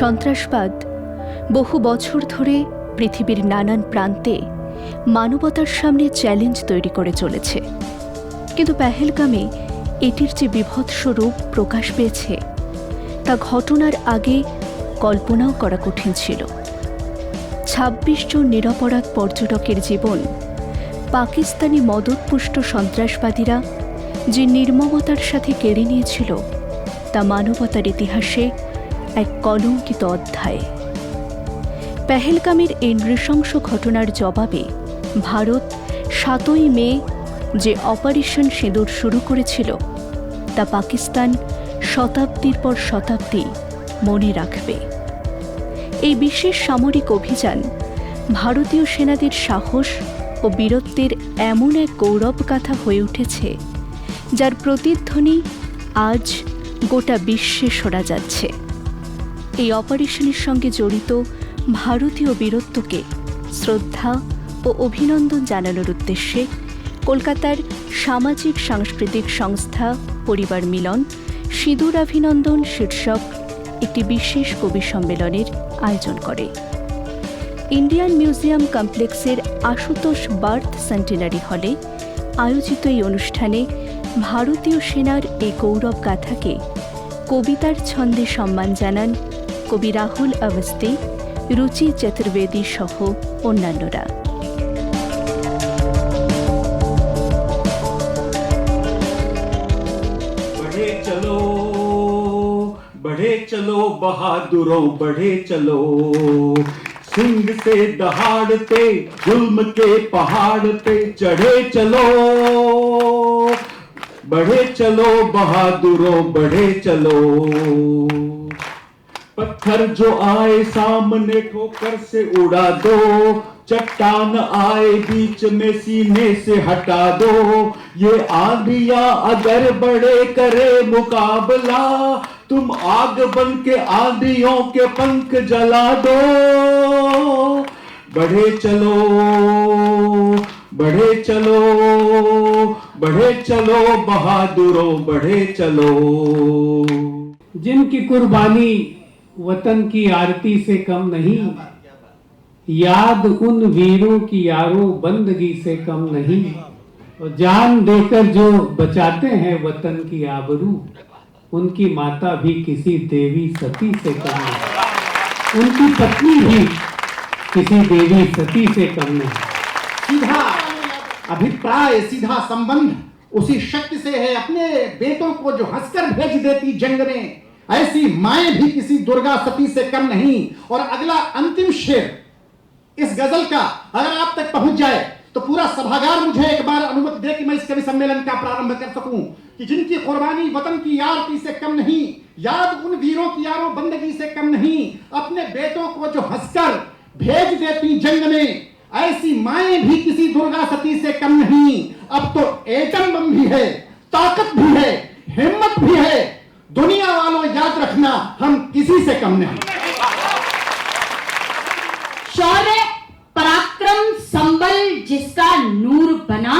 সন্ত্রাসবাদ। বহু বছর ধরে পৃথিবীর নানান প্রান্তে মানবতার সামনে চ্যালেঞ্জ তৈরি করে চলেছে। কিন্তু পেহেলগামে এটির যে বিভৎস রূপ প্রকাশ পেয়েছে, তা ঘটনার আগে কল্পনাও করা কঠিন ছিল। ছাব্বিশ জন নিরপরাধ পর্যটকের জীবন, পাকিস্তানি মদতপুষ্ট সন্ত্রাসবাদীরা যে নির্মমতার সাথে কেড়ে নিয়েছিল, তা মানবতার ইতিহাসে এক কলঙ্কিত অধ্যায়। পেহেলগামের এই নৃশংস ঘটনার জবাবে ভারত সাতই মে যে অপারেশন সিঁদুর শুরু করেছিল, তা পাকিস্তান শতাব্দীর পর শতাব্দী মনে রাখবে। এই বিশেষ সামরিক অভিযান ভারতীয় সেনাদের সাহস ও বীরত্বের এমন এক গৌরব গৌরবগাথা হয়ে উঠেছে, যার প্রতিধ্বনি আজ গোটা বিশ্বে শোনা যাচ্ছে। এই অপারেশনের সঙ্গে জড়িত ভারতীয় বীরত্বকে শ্রদ্ধা ও অভিনন্দন জানানোর উদ্দেশ্যে কলকাতার সামাজিক সাংস্কৃতিক সংস্থা পরিবার মিলন সিঁদুর অভিনন্দন শীর্ষক একটি বিশেষ কবি সম্মেলনের আয়োজন করে। ইন্ডিয়ান মিউজিয়াম কমপ্লেক্সের আশুতোষ বার্থ সেন্টেনারি হলে আয়োজিত এই অনুষ্ঠানে ভারতীয় সেনার এই গৌরব গাথাকে কবিতার ছন্দে সম্মান জানান কবি রাহুল অবস্তি রুচি চতুর্বেদী সহ অন্যান্যরা बढ़े चलो बढ़े चलो बहादुरों बढ़े चलो सिंह से दहाड़ते जुल्म के पहाड़ पे चढ़े चलो बढ़े चलो बहादुरों बढ़े चलो पत्थर जो आए सामने ठोकर से उड़ा दो, चट्टान आए बीच में सीने से हटा दो। ये आंधिया अगर बड़े करे मुकाबला, तुम आग बन के आंधियों के पंख जला दो। बढ़े चलो बढ़े चलो बढ़े चलो बहादुरों, बढ़े चलो। जिनकी कुर्बानी वतन की आरती से कम नहीं। याद उन वीरों की यारों बंदगी से कम नहीं। और जान देकर जो बचाते हैं वतन की आबरू उनकी माता भी किसी देवी सती से कम नहीं। उनकी पत्नी भी किसी देवी सती से कम नहीं। सीधा अभिप्राय सीधा संबंध उसी शक्ति से है। अपने बेटों को जो हंसकर भेज देती जंग में ऐसी माएँ भी किसी दुर्गा सती से कम नहीं। और अगला अंतिम शेर, इस गज़ल का, अगर आप तक पहुँच जाए तो पूरा सभागार मुझे एक बार अनुमति दे कि मैं इस कवि सम्मेलन का प्रारंभ कर सकूँ। कि जिनकी कुर्बानी वतन की यार से कम नहीं, याद उन वीरों की यारों बंदगी से कम नहीं, अपने बेटों को जो हंसकर भेज देती जंग में, ऐसी माएँ भी किसी दुर्गा सती से कम नहीं। अब तो एटम बम भी है, ताकत भी है, हिम्मत भी है दुनिया वालों याद रखना हम किसी से कम नहीं। शौर्य पराक्रम संबल जिसका नूर बना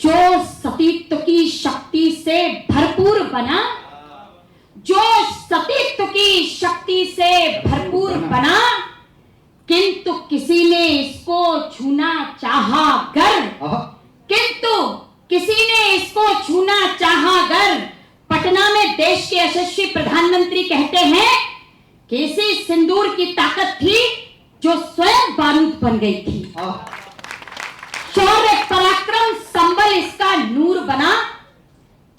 जो सतीत्व की शक्ति से भरपूर बना जो सतीत्व की शक्ति से भरपूर बना किंतु किसी ने इसको छूना चाहा कर किंतु किसी ने इसको छूना चाहा यशस्वी प्रधानमंत्री कहते हैं कि इसी सिंदूर की ताकत थी जो स्वयं बारूद बन गई थी। शौर्य पराक्रम संबल इसका नूर बना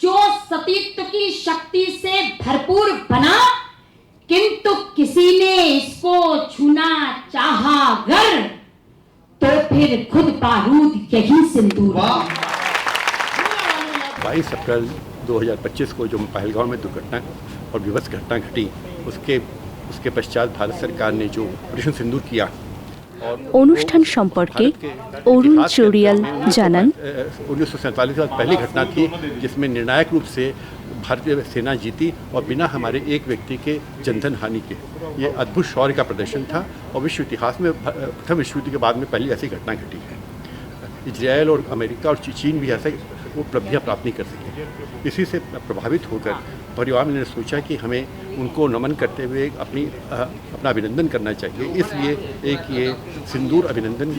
जो सतीत्व की शक्ति से भरपूर बना किंतु किसी ने इसको छूना चाहा अगर तो फिर खुद बारूद यही सिंदूर। 22 अप्रैल 2025 को जो पहलगांव में दुर्घटना और विवश घटना घटी उसके उसके पश्चात भारत सरकार ने जो ऑपरेशन सिंदूर किया और অনুষ্ঠান সম্পর্কে भारत के অরুণ इतिहास के চৌরিয়াল अंदर জানান उन्नीस सौ सैंतालीस के बाद पहली घटना थी जिसमें निर्णायक रूप से भारतीय सेना जीती और बिना हमारे एक व्यक्ति के जनधन हानि के ये अद्भुत शौर्य का प्रदर्शन था और विश्व इतिहास में भ- प्रथम विश्व युद्ध के बाद में पहली ऐसी घटना घटी है इजराइल और अमेरिका और ची- चीन भी ऐसे उपलब्धियाँ प्राप्त नहीं कर सके। इसी से प्रभावित होकर परिवार ने सोचा कि हमें उनको नमन करते हुए अपनी अपना अभिनंदन करना चाहिए। इसलिए एक ये सिंदूर अभिनंदन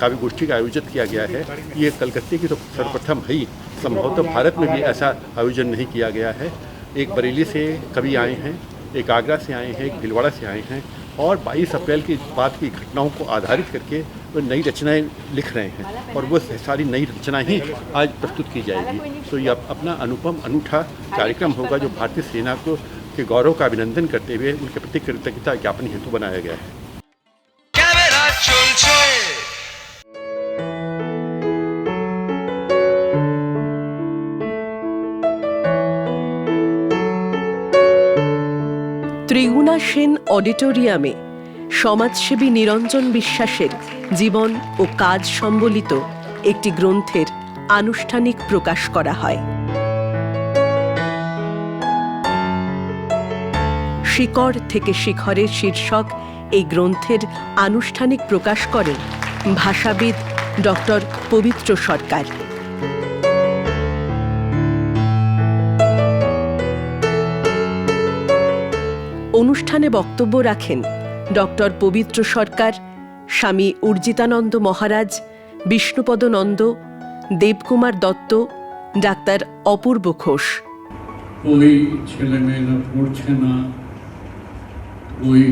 काव्य गोष्ठी का आयोजित किया गया है। ये कलकत्ते की तो सर्वप्रथम है ही। संभवतः भारत में भी ऐसा आयोजन नहीं किया गया है। एक बरेली से कवि आए हैं एक आगरा से आए हैं एक भिलवाड़ा से आए हैं। और 22 अप्रैल की बात की घटनाओं को आधारित करके वो नई रचनाएँ लिख रहे हैं और वो सारी नई रचना ही आज प्रस्तुत की जाएगी। तो ये अपना अनुपम, अनूठा कार्यक्रम होगा जो भारतीय सेना को, के गौरव का अभिनंदन करते हुए उनके प्रति कृतज्ञता ज्ञापन हेतु बनाया गया है। ত্রিগুণা সেন অডিটোরিয়ামে সমাজসেবী নিরঞ্জন বিশ্বাসের জীবন ও কাজ সম্বলিত একটি গ্রন্থের আনুষ্ঠানিক প্রকাশ করা হয়। শিকড় থেকে শিখরের শীর্ষক এই গ্রন্থের আনুষ্ঠানিক প্রকাশ করেন ভাষাবিদ ডক্টর পবিত্র সরকার। অনুষ্ঠানে বক্তব্য রাখেন ডক্টর পবিত্র সরকার, স্বামী উর্জিতানন্দ মহারাজ, বিষ্ণুপদ নন্দ, দেবকুমার দত্ত, ডাক্তার অপূর্ব ঘোষ। ওই ছেলেমেয়েরা পড়ছে না বই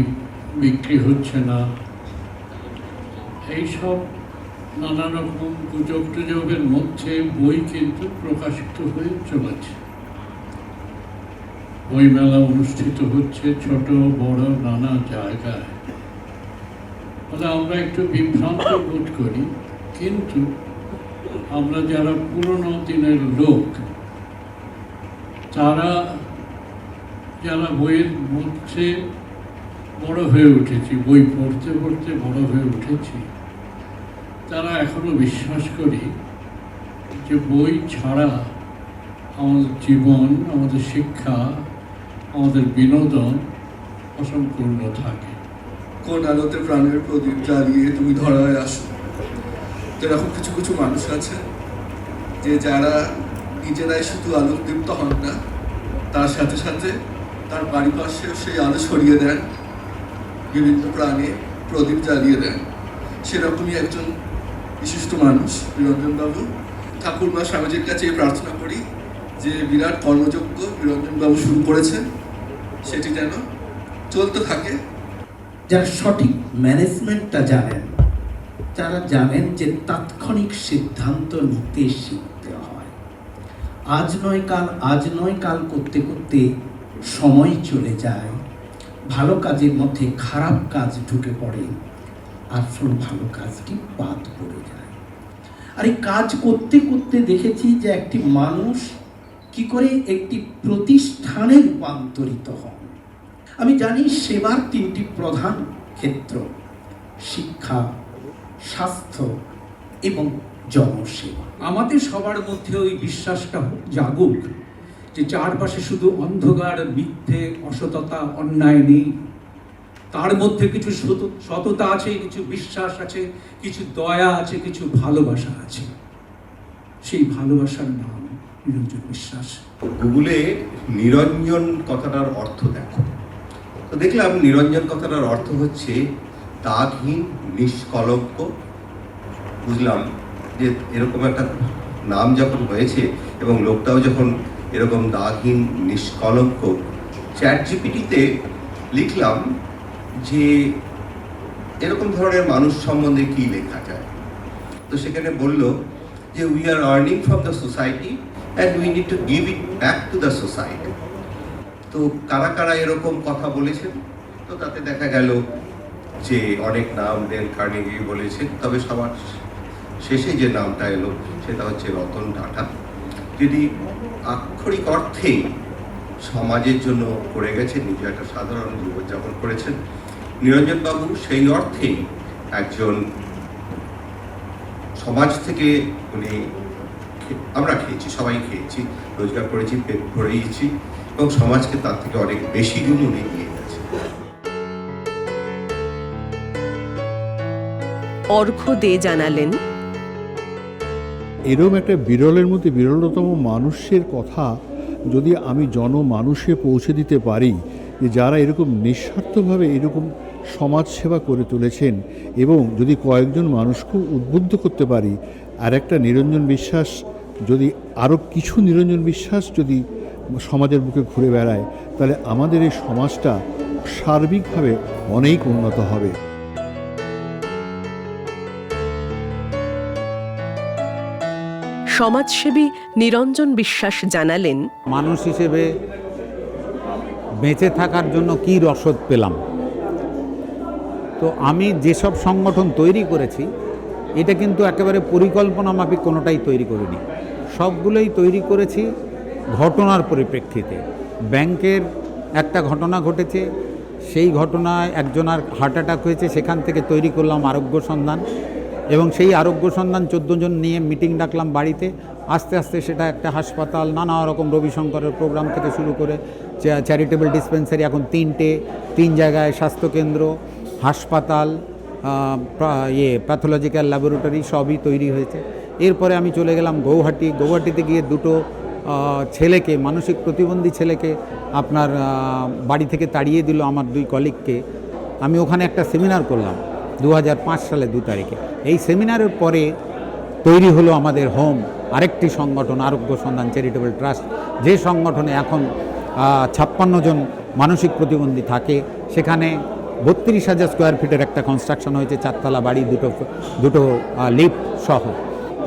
বিক্রি হচ্ছে না, এইসব নানা রকম গুজব টুজবের মধ্যে বই কিন্তু প্রকাশিত হয়ে চলেছে। বইমেলা অনুষ্ঠিত হচ্ছে ছোট, বড়, নানা জায়গায়। ফলে আমরা একটু বিভ্রান্ত বোধ করি, কিন্তু আমরা যারা পুরনো দিনের লোক, তারা যারা বইয়ের মধ্যে বড় হয়ে উঠেছি, বই পড়তে পড়তে বড় হয়ে উঠেছি, তারা এখনও বিশ্বাস করি যে বই ছাড়া আমাদের জীবন, আমাদের শিক্ষা আমাদের বিনোদন অসম্পূর্ণ থাকে। কোন আলোতে প্রাণের প্রদীপ জ্বালিয়ে তুমি ধরায় আসো তো এরকম কিছু কিছু মানুষ আছে, যে যারা নিজেরাই শুধু আলোক দীপ্ত হন না, তার সাথে সাথে তার পাশেও সেই আলো ছড়িয়ে দেন, বিভিন্ন প্রাণে প্রদীপ জ্বালিয়ে দেন। সেরকমই একজন বিশিষ্ট মানুষ, বিরঞ্জনবাবু। ঠাকুরমা স্বামীজির কাছে প্রার্থনা করি যে বিরাট কর্মযজ্ঞ বিরঞ্জনবাবু শুরু করেছেন। সেটি যেন চলতে থাকে। যারা সঠিক ম্যানেজমেন্টটা জানেন যারা জানেন যে তাৎক্ষণিক সিদ্ধান্ত নিতে শিখতে হয়। আজ নয় কাল, আজ নয় কাল করতে করতে সময় চলে যায়। ভালো কাজের মধ্যে খারাপ কাজ ঢুকে পড়ে আর ফল ভালো কাজটি বাদ পড়ে যায়। আর এই কাজ করতে করতে দেখেছি যে একটি মানুষ কি করে একটি প্রতিষ্ঠানে রূপান্তরিত হন আমি জানি সেবার তিনটি প্রধান ক্ষেত্র, শিক্ষা, স্বাস্থ্য এবং জনসেবা। আমাদের সবার মধ্যে ওই বিশ্বাসটা জাগুক যে চারপাশে শুধু অন্ধকার, মিথ্যে, অসততা, অন্যায় নেই। তার মধ্যে কিছু সততা আছে, কিছু বিশ্বাস আছে, কিছু দয়া আছে, কিছু ভালোবাসা আছে। সেই ভালোবাসার নাম নিরঞ্জন বিশ্বাস। গুগলে নিরঞ্জন কথাটার অর্থ দেখো। তো দেখলাম নিরঞ্জন কথাটার অর্থ হচ্ছে দাগহীন, নিষ্কলঙ্ক। বুঝলাম যে এরকম একটা নাম যখন হয়েছে এবং লোকটাও যখন এরকম দাগহীন, নিষ্কলঙ্ক চ্যাট জিপিটিতে লিখলাম যে এরকম ধরনের মানুষ সম্বন্ধে কি লেখা যায়। তো সেখানে বলল যে we are earning from the society and we need to give it back to the society তো কারা কারা এরকম কথা বলেছেন? তো তাতে দেখা গেল যে অনেক নাম ডেল কার্নেগি বলেছেন, তবে সবার শেষে যে নামটা এলো সেটা হচ্ছে রতন টাটা, যিনি আক্ষরিক অর্থেই সমাজের জন্য করে গেছেন, নিজে একটা সাধারণ জীবনযাপন করেছেন। নিরঞ্জনবাবু সেই অর্থেই একজন সমাজ থেকে উনি আমরা খেয়েছি সবাই খেয়েছি রোজগার করেছি পেট ভরেইছি এবং সমাজকে তার থেকে অনেক বেশি গুণ উনি গেছে অর্ঘ্য দে জানালেন। এরকম একটা বিরলের মধ্যে বিরলতম মানুষের কথা যদি আমি জনমানুষে পৌঁছে দিতে পারি যে যারা এরকম নিঃস্বার্থভাবে এরকম সমাজ সেবা করে তুলেছেন এবং যদি কয়েকজন মানুষকেও উদ্বুদ্ধ করতে পারি আর একটা নিরঞ্জন বিশ্বাস যদি আরও কিছু নিরঞ্জন বিশ্বাস যদি সমাজের বুকে ঘুরে বেড়ায় তাহলে আমাদের এই সমাজটা সার্বিকভাবে অনেক উন্নত হবে। সমাজসেবী নিরঞ্জন বিশ্বাস জানালেন মানুষ হিসেবে বেঁচে থাকার জন্য কি রসদ পেলাম? তো আমি যেসব সংগঠন তৈরি করেছি এটা কিন্তু একেবারে পরিকল্পনা মাফিক কোনোটাই তৈরি করিনি। সবগুলোই তৈরি করেছি ঘটনার পরিপ্রেক্ষিতে। ব্যাংকের একটা ঘটনা ঘটেছে, সেই ঘটনায় একজনের হার্ট অ্যাটাক হয়েছে, সেখান থেকে তৈরি করলাম আরোগ্য সন্ধান এবং সেই আরোগ্য সন্ধান চোদ্দ জন নিয়ে মিটিং ডাকলাম বাড়িতে। আস্তে আস্তে সেটা একটা হাসপাতাল, নানা রকম রবিশঙ্করের প্রোগ্রাম থেকে শুরু করে চ্যারিটেবল ডিসপেন্সারি এখন তিনটে, তিন জায়গায় স্বাস্থ্যকেন্দ্র, হাসপাতাল ইয়ে প্যাথোলজিক্যাল ল্যাবরেটরি সবই তৈরি হয়েছে। এরপরে আমি চলে গেলাম গৌহাটি। গৌহাটিতে গিয়ে দুটো ছেলেকে, মানসিক প্রতিবন্ধী ছেলেকে আপনার বাড়ি থেকে তাড়িয়ে দিল আমার দুই কলিগকে। আমি ওখানে একটা সেমিনার করলাম দু সালে দু তারিখে। এই সেমিনারের পরে তৈরি হলো আমাদের হোম, আরেকটি সংগঠন, আরোগ্য সন্ধান চ্যারিটেবল ট্রাস্ট। যে সংগঠনে এখন ছাপ্পান্ন জন মানসিক প্রতিবন্ধী থাকে, সেখানে বত্রিশ হাজার স্কোয়ার ফিটের একটা কনস্ট্রাকশন হয়েছে, চারতলা বাড়ি, দুটো দুটো লিফট সহ।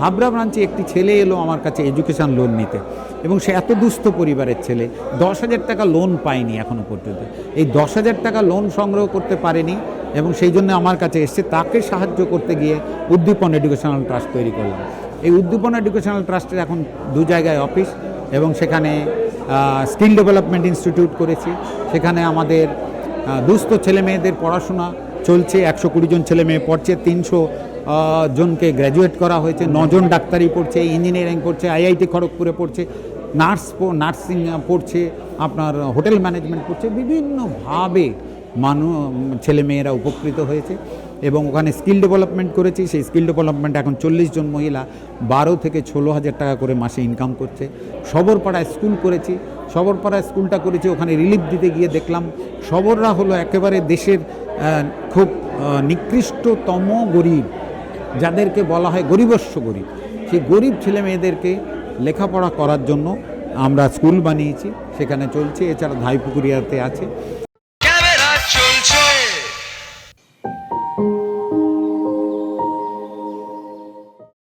হাবড়া ব্রাঞ্চে একটি ছেলে এলো আমার কাছে এডুকেশন লোন নিতে এবং সে এত দুস্থ পরিবারের ছেলে, দশ হাজার টাকা লোন পায়নি এখনও পর্যন্ত। এই দশ হাজার টাকা লোন সংগ্রহ করতে পারেনি এবং সেই জন্য আমার কাছে এসছে, তাকে সাহায্য করতে গিয়ে উদ্দীপন এডুকেশনাল ট্রাস্ট তৈরি করলাম। এই উদ্দীপন এডুকেশনাল ট্রাস্টের এখন দু জায়গায় অফিস এবং সেখানে স্কিল ডেভেলপমেন্ট ইনস্টিটিউট করেছি। সেখানে আমাদের দুস্থ ছেলে মেয়েদের পড়াশোনা চলছে, একশো কুড়ি জন ছেলে মেয়ে পড়ছে, তিনশো জনকে গ্র্যাজুয়েট করা হয়েছে, নজন ডাক্তারি পড়ছে ইঞ্জিনিয়ারিং পড়ছে আইআইটি খড়গপুরে পড়ছে নার্স নার্সিং পড়ছে, আপনার হোটেল ম্যানেজমেন্ট পড়ছে বিভিন্নভাবে মানু ছেলেমেয়েরা উপকৃত হয়েছে এবং ওখানে স্কিল ডেভেলপমেন্ট করেছি। সেই স্কিল ডেভেলপমেন্ট এখন চল্লিশ জন মহিলা, বারো থেকে ষোলো হাজার টাকা করে মাসে ইনকাম করছে। সবরপাড়ায় স্কুল করেছি, সবরপাড়ায় স্কুলটা করেছি, ওখানে রিলিফ দিতে গিয়ে দেখলাম সবররা হলো একেবারে দেশের খুব নিকৃষ্টতম গরিব। যাদেরকে বলা হয় গরিবস্ব গরিব, সেই গরিব ছেলে মেয়েদেরকে লেখাপড়া করার জন্য আমরা স্কুল বানিয়েছি, সেখানে চলছে, এছাড়া ধাইপুকুরিয়াতে আছে।